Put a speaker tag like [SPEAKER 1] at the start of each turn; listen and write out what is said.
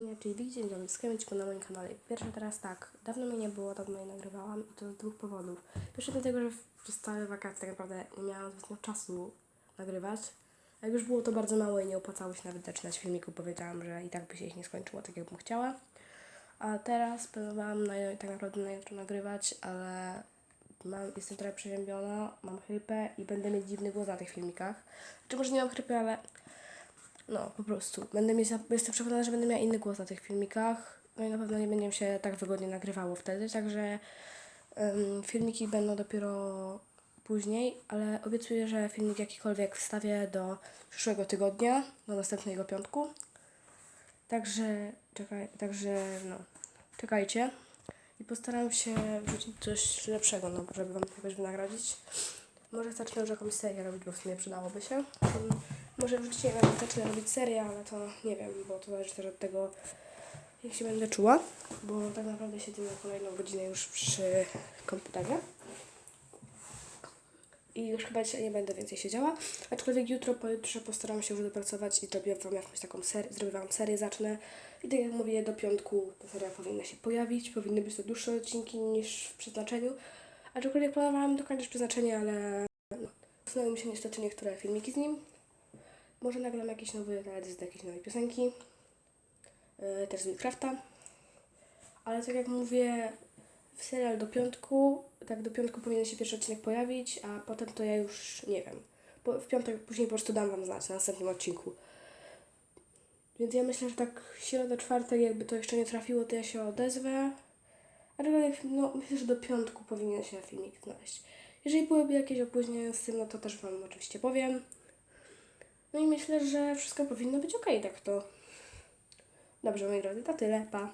[SPEAKER 1] Nie, czyli dzień dobry, skamiczku na moim kanale. Pierwsze teraz tak, dawno mnie nie było, dawno nie nagrywałam i to z dwóch powodów. Pierwszy dlatego, że przez całe wakacje tak naprawdę nie miałam zbytnio czasu nagrywać. A jak już było to bardzo mało i nie opłacało się nawet zaczynać filmiku, powiedziałam, że i tak by się ich nie skończyło tak, jakbym chciała. A teraz planowałam na, tak naprawdę na jutro nagrywać, ale mam, jestem trochę przeziębiona, mam chrypę i będę mieć dziwny głos na tych filmikach. Znaczy może nie mam chrypy, ale no, po prostu. Będę mieć, jestem przekonana, że będę miała inny głos na tych filmikach. No i na pewno nie będzie się tak wygodnie nagrywało wtedy, także em, filmiki będą dopiero później, ale obiecuję, że filmik jakikolwiek wstawię do przyszłego tygodnia, do następnego piątku. Także, czekaj, także no, czekajcie. I postaram się wrzucić coś lepszego, no, żeby wam jakoś wynagrodzić. Może zacznę już jakąś serię robić, bo w sumie przydałoby się. Mm, Może w życiu zacznę robić serię, ale to nie wiem, bo to zależy też od tego, jak się będę czuła. Bo tak naprawdę siedzę na kolejną godzinę już przy komputerze. I już chyba dzisiaj nie będę więcej siedziała. Aczkolwiek jutro, pojutrze postaram się już dopracować i zrobię wam jakąś taką serię, zrobię wam serię, zacznę. I tak jak mówię, do piątku ta seria powinna się pojawić. Powinny być to dłuższe odcinki niż w przeznaczeniu. Aczkolwiek planowałam dokończyć przeznaczenie, ale no, usunęły mi się niestety niektóre filmiki z nim. Może nagram jakiś nowy teledysk do jakiejś nowej piosenki. Yy, też z Minecrafta. Ale tak jak mówię, w serial do piątku, tak do piątku powinien się pierwszy odcinek pojawić, a potem to ja już nie wiem. Po, w piątek później po prostu dam wam znać na następnym odcinku. Więc ja myślę, że tak środa, czwartek, jakby to jeszcze nie trafiło, to ja się odezwę. Aczkolwiek, no, myślę, że do piątku powinien się filmik znaleźć. Jeżeli byłyby jakieś opóźnienia z tym, no to też Wam oczywiście powiem. No i myślę, że wszystko powinno być ok, tak to. Dobrze, moi drodzy, to tyle, pa.